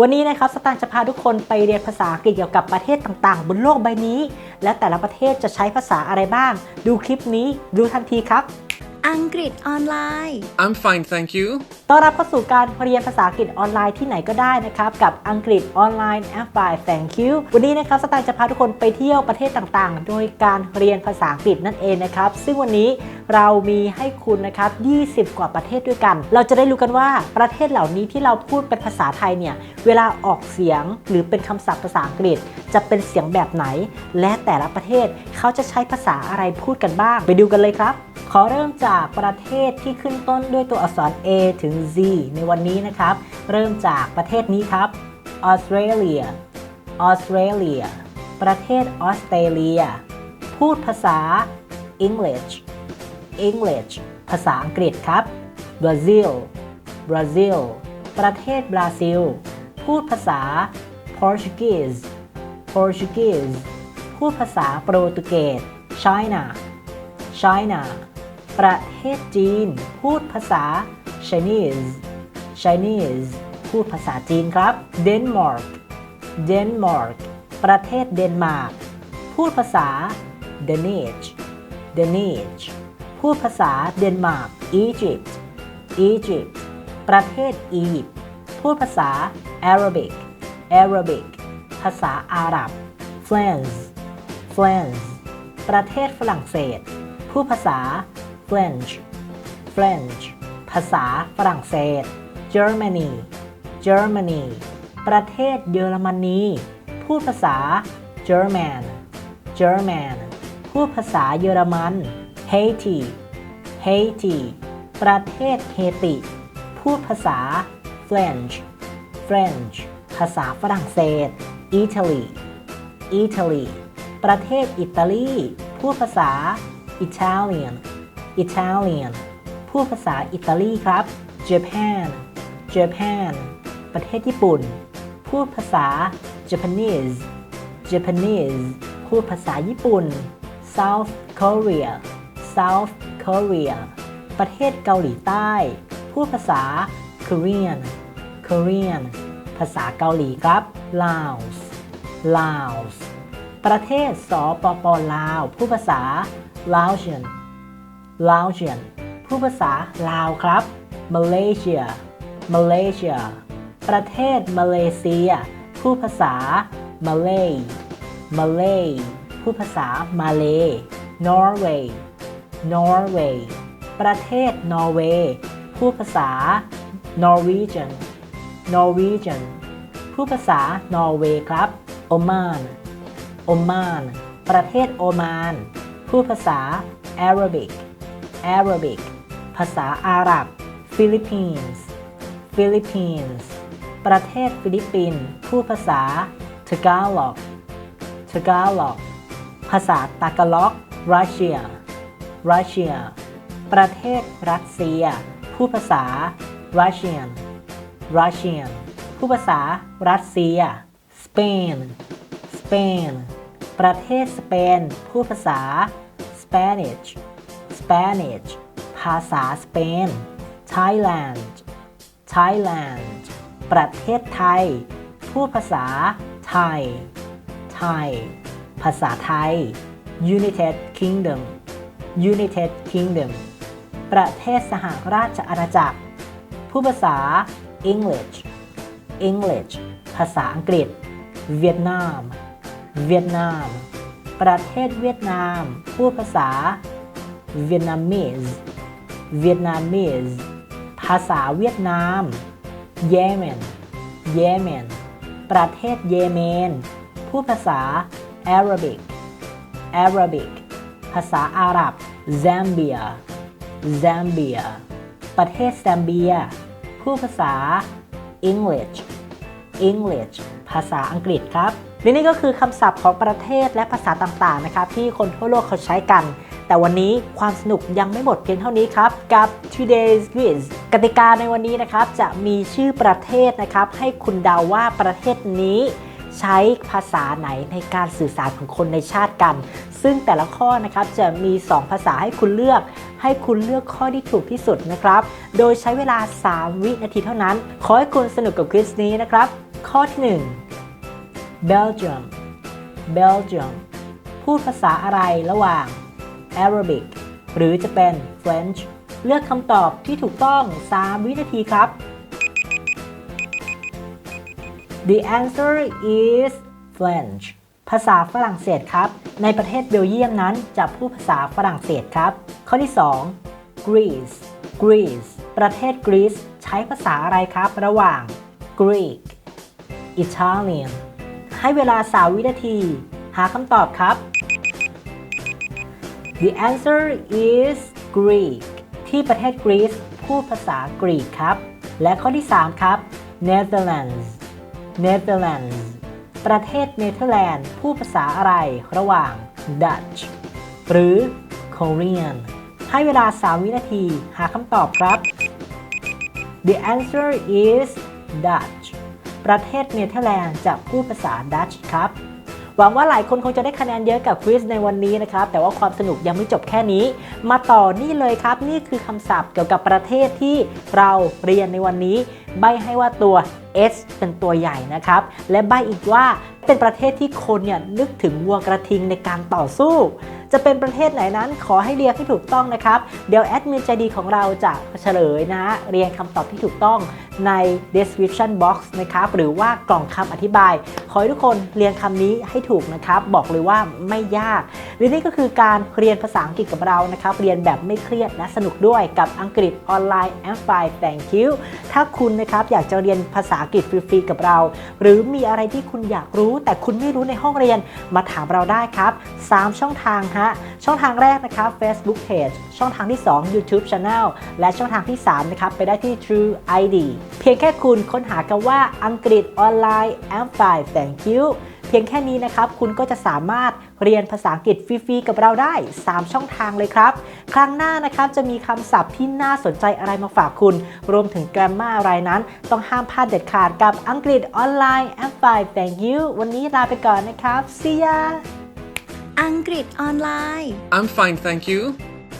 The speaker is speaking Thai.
วันนี้นะครับสตางค์จะพาทุกคนไปเรียนภาษาอังกฤษเกี่ยวกับประเทศต่างๆ บนโลกใบนี้ และแต่ละประเทศจะใช้ภาษาอะไรบ้าง ดูคลิปนี้ดูทันทีครับ อังกฤษออนไลน์ I'm fine, thank you. ต้อนรับเข้าสู่การเรียนภาษาอังกฤษออนไลน์ที่ไหนก็ได้นะครับ กับอังกฤษออนไลน์แอปพลาย thank you วันนี้นะครับสตางค์จะพาทุกคนไปเที่ยวประเทศต่างๆ โดยการเรียนภาษาอังกฤษนั่นเองนะครับ ซึ่งวันนี้เรามีให้คุณนะครับ 20 กว่าประเทศด้วยกัน เราจะได้รู้กันว่าประเทศเหล่านี้ที่เราพูดเป็นภาษาไทยเนี่ย เวลาออกเสียงหรือเป็นคำศัพท์ภาษาอังกฤษ จะเป็นเสียงแบบไหน และแต่ละประเทศเขาจะใช้ภาษาอะไรพูดกันบ้าง ไปดูกันเลยครับ ขอเริ่มจากประเทศที่ขึ้นต้นด้วยตัวอักษร A ถึง Z ในวันนี้นะครับ เริ่มจากประเทศนี้ครับออสเตรเลียออสเตรเลียประเทศออสเตรเลีย พูดภาษา English English ภาษาอังกฤษครับ Brazil Brazil ประเทศบราซิล พูดภาษา Portuguese Portuguese พูดภาษาโปรตุเกส China China ประเทศจีน พูดภาษา Chinese Chinese พูดภาษาจีนครับ Denmark Denmark ประเทศเดนมาร์ก พูดภาษา Danish Danish พูดภาษาเดนมาร์ก Egypt Egypt ประเทศอียิปต์ พูดภาษา Arabic Arabic ภาษาอาหรับ France France ประเทศฝรั่งเศส พูดภาษา French French ภาษาฝรั่งเศส Germany Germany ประเทศเยอรมนี พูดภาษา German German พูดภาษาเยอรมัน Haiti Haiti ประเทศเฮติ พูดภาษา French French ภาษาฝรั่งเศส Italy Italy ประเทศอิตาลี พูดภาษา Italian Italian พูดภาษาอิตาลีครับ Japan Japan ประเทศญี่ปุ่น พูดภาษา Japanese Japanese พูดภาษาญี่ปุ่น South Korea South Korea ประเทศเกาหลีใต้ พูดภาษา Korean Korean ภาษาเกาหลีครับ Laos Laos ประเทศสปปลาว พูดภาษา Laotian Laotian พูดภาษาลาวครับ Malaysia Malaysia ประเทศมาเลเซียพูดภาษา Malay Malay พูดภาษามาเล Norway Norway ประเทศนอร์เวย์พูดภาษา Norwegian Norwegian พูดภาษานอร์เวย์ครับ Oman Oman ประเทศโอมานพูดภาษา Arabic Arabic ภาษาอาหรับ Philippines Philippines ประเทศฟิลิปปินส์พูดภาษา Tagalog Tagalog ภาษาตากาล็อก Russia Russia ประเทศรัสเซีย พูดภาษา Russian Russian พูดภาษารัสเซีย Spain Spain ประเทศสเปนพูดภาษา Spanish Spanish ภาษาสเปน Thailand Thailand ประเทศไทย พูดภาษาไทย ไทย ภาษาไทย United Kingdom United Kingdom ประเทศสหราชอาณาจักร พูดภาษา English English ภาษาอังกฤษ เวียดนาม เวียดนาม ประเทศเวียดนาม พูดภาษา Vietnamese Vietnamese ภาษาเวียดนาม Yemen Yemen ประเทศเยเมนพูดภาษา Arabic Arabic ภาษาอาหรับ Zambia Zambia ประเทศแซมเบียพูดภาษา English English ภาษาอังกฤษครับและนี่ก็คือคำศัพท์ของประเทศและภาษาต่างๆนะครับ ที่คนทั่วโลกเขาใช้กัน แต่วันนี้ความสนุกยังไม่หมดเพียงเท่านี้ครับ กับ Today's Quiz กติกาในวันนี้นะครับ จะมีชื่อประเทศนะครับ ให้คุณเดาว่าประเทศนี้ใช้ภาษาไหนในการสื่อสารของคนในชาติกัน ซึ่งแต่ละข้อนะครับจะมี 2 ภาษาให้คุณเลือก ให้คุณเลือกข้อที่ถูกที่สุดนะครับ โดยใช้เวลา 3 วินาทีเท่านั้น ขอให้คุณสนุกกับควิสนี้นะครับขข้อที่1 Belgium Belgium พูดภาษาอะไรระหว่าง Arabic หรือจะเป็น French เลือกคำตอบที่ถูกต้อง 3 วินาทีครับ The answer is French ภาษาฝรั่งเศสครับ ในประเทศเบลเยียมนั้นจะพูดภาษาฝรั่งเศสครับ ข้อที่ 2 Greece Greece ประเทศกรีซใช้ภาษาอะไรครับ ระหว่าง Greek Italian ให้เวลา 3 วินาที หาคำตอบครับ The answer is Greek ที่ประเทศกรีซพูดภาษากรีกครับ และข้อที่ 3 ครับ Netherlands Netherlands ประเทศเนเธอร์แลนด์พูดภาษาอะไรระหว่าง Dutch หรือ Korean ให้เวลา 3 วินาทีหาคำตอบครับ The answer is Dutch ประเทศเนเธอร์แลนด์จะพูดภาษาดัตช์ครับ หวังว่าหลายคนคงจะได้คะแนนเยอะกับควิสในวันนี้นะครับ แต่ว่าความสนุกยังไม่จบแค่นี้ มาต่อนี่เลยครับ นี่คือคำศัพท์เกี่ยวกับประเทศที่เราเรียนในวันนี้ ใบให้ว่าตัว S เป็นตัวใหญ่นะครับ และใบอีกว่าเป็นประเทศที่คนเนี่ยนึกถึงวัวกระทิงในการต่อสู้ จะเป็นประเทศไหนนั้นขอให้เรียงให้ถูกต้องนะครับ เดี๋ยวแอดมินใจดีของเราจะเฉลยนะ เรียงคำตอบที่ถูกต้องใน description box นะครับ หรือว่ากล่องคำอธิบาย ขอให้ทุกคนเรียนคำนี้ให้ถูกนะครับ บอกเลยว่าไม่ยากและนี่ก็คือการเรียนภาษาอังกฤษกับเรานะครับ เรียนแบบไม่เครียดและสนุกด้วยกับอังกฤษออนไลน์แอปไฟ thank you ถ้าคุณนะครับ อยากจะเรียนภาษาอังกฤษฟรีๆกับเรา หรือมีอะไรที่คุณอยากรู้ แต่คุณไม่รู้ในห้องเรียนมาถามเราได้ครับ 3 ช่องทางฮะช่องทางแรกนะครับ Facebook Page ช่องทางที่ 2 YouTube Channel และช่องทางที่ 3 นะครับ ไปได้ที่ True ID เพียงแค่คุณค้นหาคำว่าอังกฤษออนไลน์แอปไฟ thank you พียงแค่นี้นะครับ คุณก็จะสามารถเรียนภาษาอังกฤษฟรีๆกับเราได้ 3 ช่องทางเลยครับ ครั้งหน้านะครับจะมีคำศัพท์ที่น่าสนใจอะไรมาฝากคุณ รวมถึง grammar อะไรนั้น ต้องห้ามพลาดเด็ดขาดกับอังกฤษออนไลน์แอปไฟ thank you วันนี้ลาไปก่อนนะครับ see ya อังกฤษออนไลน์ I'm fine, thank you.